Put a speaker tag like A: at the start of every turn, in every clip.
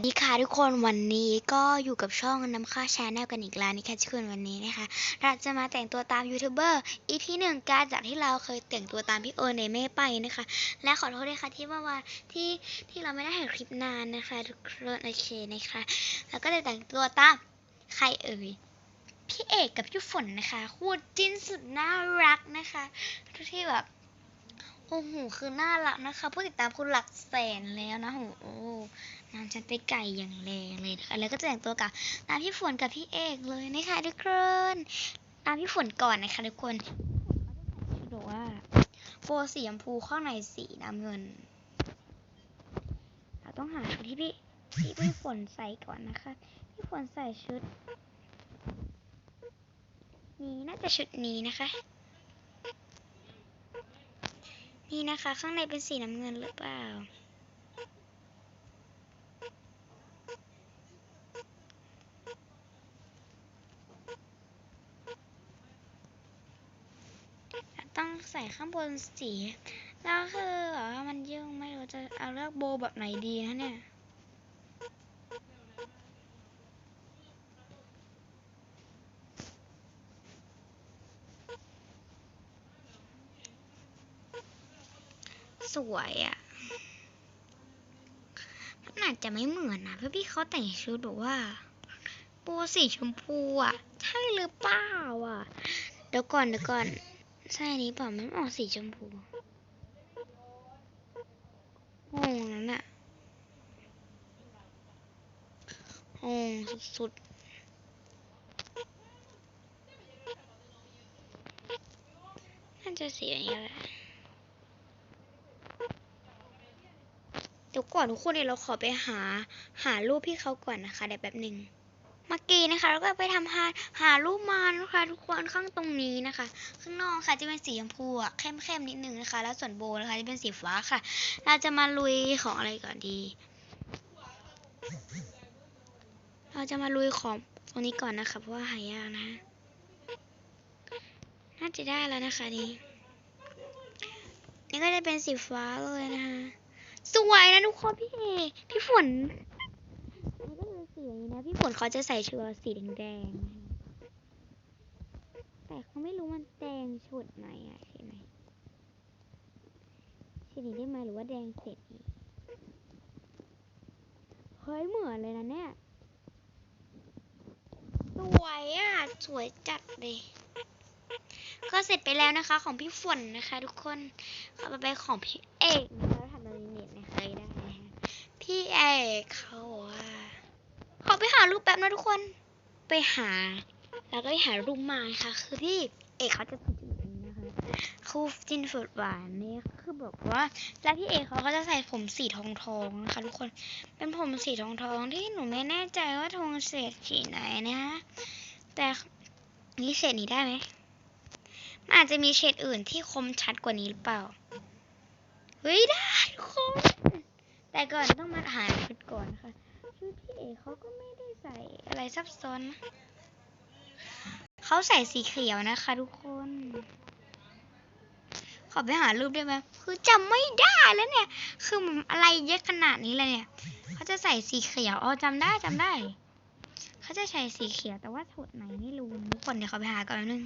A: วัสดีค่ะทุกคนวันนี้ก็อยู่กับช่องน้ำค่าชาแนลกันอีกแล้วนะคะทุกคนวันนี้นะคะ เราจะมาแต่งตัวตามยูทูบเบอร์ EP หนึ่งการจากที่เราเคยแต่งตัวตามพี่โอเนเม่ไปนะคะ และขอโทษด้วยค่ะที่เมื่อวานที่ที่เราไม่ได้ถ่ายคลิปนานนะคะทุกคนโอเคนะคะ แล้วก็จะแต่งตัวตามใครเอ่ยพี่เอกกับพี่ฝนนะคะคู่จิ้นสุดน่ารักนะคะทุกที่แบบ โอ้โหคือน่ารักนะคะ ผู้ติดตามคุณหลักแสนแล้วนะโอ้โหน้ำฉันไปไก่อย่างแรงเลยนะคะแล้วก็จะแต่งตัวกับตามพี่ฝนกับพี่เอกเลยนะคะทุกคนตามพี่ฝนก่อนนะคะทุกคนโบอกว่าโฟสีชมพูข้างในสีน้ำเงิน เราต้องหาชุดที่พี่ที่พี่ฝนใส่ก่อนนะคะ พี่ฝนใส่ชุด นี้น่าจะชุดนี้นะคะ นี่นะคะ ข้างในเป็นสีน้ำเงินหรือเปล่า ต้องใส่ข้างบนสี แล้วคือแบบว่ามันยุ่งไม่รู้จะเอาเลือกโบแบบไหนดีนะเนี่ย สวยอะ่ะ มันอาจจะไม่เหมือนนะเพราะพี่เขาแต่งชุดแบบว่าโบสีชมพูอะ ใช่หรือเปล่าอะ เดี๋ยวก่อนเดี๋ยวก่อน ใช่อันนี้เปล่ามันออกสีชมพูงงนั้นอะงงสุดๆน่าจะสีอย่างนี้แหละ ดี๋ยวก่อนทุกคนเดี๋ยวเราขอไปหาหารูปพี่เขาก่อนนะคะเดี๋ยวแป๊บหนึ่งเมื่อกี้นะคะเราก็ไปทำหาหารูปมานะคะทุกคนข้างตรงนี้นะคะ ข้างนอกค่ะจะเป็นสีชมพูอะเข้มๆนิดนึงนะคะ แล้วส่วนโบนะคะจะเป็นสีฟ้าค่ะ เราจะมาลุยของอะไรก่อนดี เราจะมาลุยของตรงนี้ก่อนนะคะเพราะว่าหายากนะน่าจะได้แล้วนะคะนี่นี่ก็จะเป็นสีฟ้าเลยนะคะ สวยนะทุกคนพี่เอพี่ฝนนี่ก็คือสีนี้นะ พี่ฝนเขาจะใส่ชุดสีแดงๆนะคะแต่เขาไม่รู้มันแดงชุดไหนอะใช่ไหมสีนี้ได้ไหมหรือว่าแดงเสร็จเฮ้ยเหมือนเลยนะเนี่ยสวยอะ สวยจัดเลย ก็เสร็จไปแล้วนะคะ ของพี่ฝนนะคะ ทุกคนต่อไปของพี่เอก พี่เอกเขาบอกว่าขอไปหารูปแป๊บนะทุกคน ไปหา แล้วก็ไปหารูปมาค่ะ คือพี่เอกเขาจะติดอย่นี้นะคะคู่จิ้นสุดหวานนี่คือแบบว่า แล้วพี่เอกเขาก็จะใส่ผมสีทองทองนะคะทุกคน เป็นผมสีทองทองที่หนูไม่แน่ใจว่าทองเศษสีไหนนะแต่นี่เศษนี้ได้ไหมมันอาจจะมีเฉดอื่นที่คมชัดกว่านี้หรือเปล่า เฮ้ยได้ทุกคน แต่ก่อนต้องมาหาชุดก่อนนะคะชุดพี่เอกเขาก็ไม่ได้ใส่อะไรซับซ้อนนะเขาใส่สีเขียวนะคะ ทุกคน ขอไปหารูปได้ไหมคือจำไม่ได้แล้วเนี่ย คือมันอะไรเยอะขนาดนี้เลยเนี่ยเขาจะใส่สีเขียวอ๋อจำได้จำได้เขาจะใส่สีเขียวแต่ว่าสูตรไหนไม่รู้นะทุกคนเดี๋ยวเขาไปหาก่อนนึง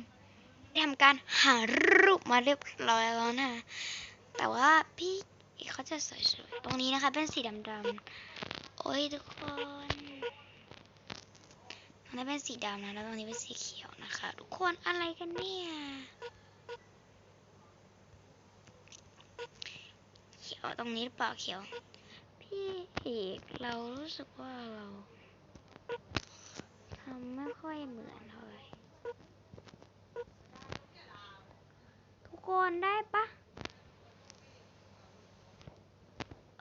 A: ได้ทำการหารูปมาเรียบร้อยแล้วนะแต่ว่าพี่ เขาจะสวยๆ ตรงนี้นะคะ เป็นสีดำๆ โอ้ยทุกคนตรงนี้เป็นสีดำนะ แล้วตรงนี้เป็นสีเขียวนะคะ ทุกคนอะไรกันเนี่ยเขียวตรงนี้หรือเปล่าเขียว พี่เอกเรารู้สึกว่าเราทำไม่ค่อยเหมือนเท่าไหร่ทุกคนได้ปะ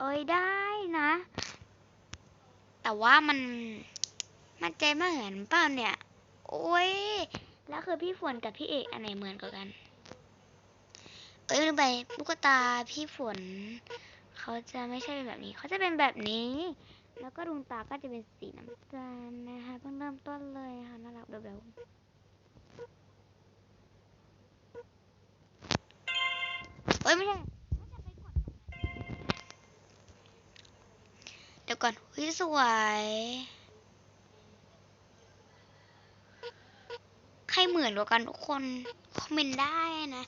A: เอ้ยได้นะ แต่ว่ามันมันใจไม่เหมือนเปล่าเนี่ย โอ้ย แล้วคือพี่ฝนกับพี่เอกอันไหนเหมือนกว่ากัน เอ้ยลืมไปลูกตาพี่ฝน เขาจะไม่ใช่เป็นแบบนี้ เขาจะเป็นแบบนี้ แล้วก็ดวงตาก็จะเป็นสีน้ำตาลนะคะเพิ่งเริ่มต้นเลยนะคะน่ารักแบบๆเอ้ยไม่ใช่ ก่อนเฮ้ยสวย ใครเหมือนกว่ากันทุกคน คอมเมนต์ได้นะ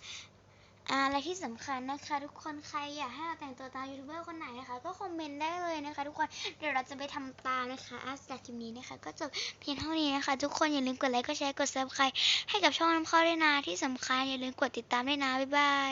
A: อ่าและที่สำคัญนะคะ ทุกคนใครอยากให้เราแต่งตัวตามยูทูบเบอร์คนไหนนะคะก็คอมเมนต์ได้เลยนะคะ ทุกคนเดี๋ยวเราจะไปทำตามนะคะอะจากคลิปนี้นะคะ ก็จบเพียงเท่านี้นะคะ ทุกคนอย่าลืมกดไลค์กดแชร์กดซับสไครต์ให้กับช่องน้ำข้าวด้วยนะที่สำคัญอย่าลืมกดติดตามด้วยนะบ๊ายบาย